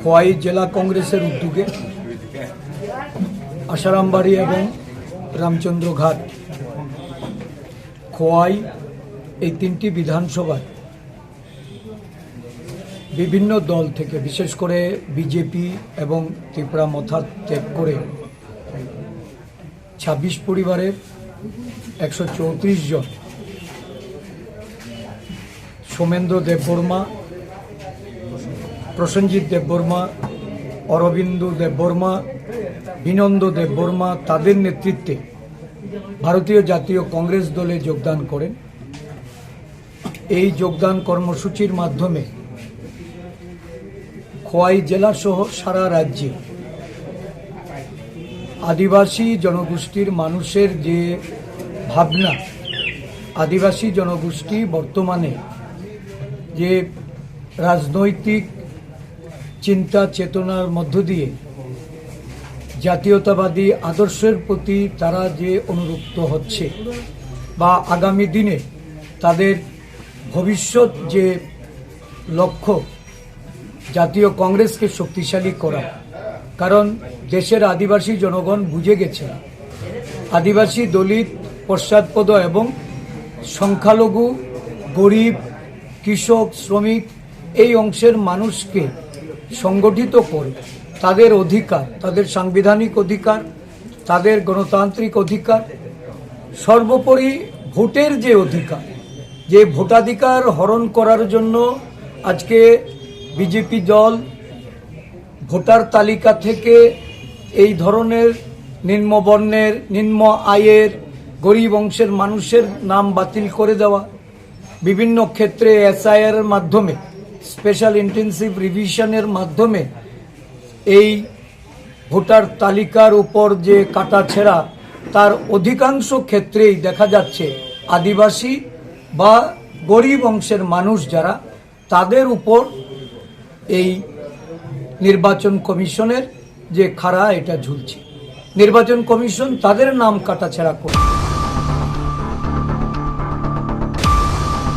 খোয়াই জেলা কংগ্রেসের উদ্যোগে আশারামবাড়ি এবং রামচন্দ্র ঘাট। খোয়াই এই তিনটি বিধানসভায় বিভিন্ন দল থেকে, বিশেষ করে বিজেপি এবং ত্রিপুরা মথা ত্যাগ করে ছাব্বিশ পরিবারের একশো চৌত্রিশ জন। সোমেন্দ্র দেববর্মা প্রসেনজিৎ দেববর্মা অরবিন্দু দেববর্মা বিনন্দ দেববর্মা তাদের নেতৃত্বে ভারতীয় জাতীয় কংগ্রেস দলে যোগদান করেন। এই যোগদান কর্মসূচির মাধ্যমে খোয়াই জেলা সহ সারা রাজ্যে আদিবাসী জনগোষ্ঠীর মানুষের যে ভাবনা, আদিবাসী জনগোষ্ঠী বর্তমানে যে রাজনৈতিক চিন্তা চেতনার মধ্য দিয়ে জাতীয়তাবাদী আদর্শের প্রতি তারা যে অনুরুক্ত হচ্ছে বা আগামী দিনে তাদের ভবিষ্যৎ যে লক্ষ্য জাতীয় কংগ্রেসকে শক্তিশালী করা। কারণ দেশের আদিবাসী জনগণ বুঝে গেছে, আদিবাসী দলিত, পশ্চাৎপদ এবং সংখ্যালঘু, গরিব, কৃষক, শ্রমিক এই অংশের মানুষকে সংগঠিত করে, তাদের অধিকার, তাদের সাংবিধানিক অধিকার, তাদের গণতান্ত্রিক অধিকার, সর্বোপরি ভোটের যে অধিকার, যে ভোটাধিকার হরণ করার জন্য আজকে বিজেপি দল ভোটার তালিকা থেকে এই ধরনের নিম্নবর্ণের নিম্ন আয়ের, গরিব অংশের মানুষের নাম বাতিল করে দেওয়া, বিভিন্ন ক্ষেত্রে এসআইআর মাধ্যমে স্পেশাল ইন্টেন্সিভ রিভিশনের মাধ্যমে এই ভোটার তালিকার উপর যে কাটাছেড়া তার অধিকাংশ ক্ষেত্রেই দেখা যাচ্ছে আদিবাসী বা গরিব অংশের মানুষ যারা, তাদের উপর এই নির্বাচন কমিশনের যে খাড়া, এটা ঝুলছে। নির্বাচন কমিশন তাদের নাম কাটাছেড়া করে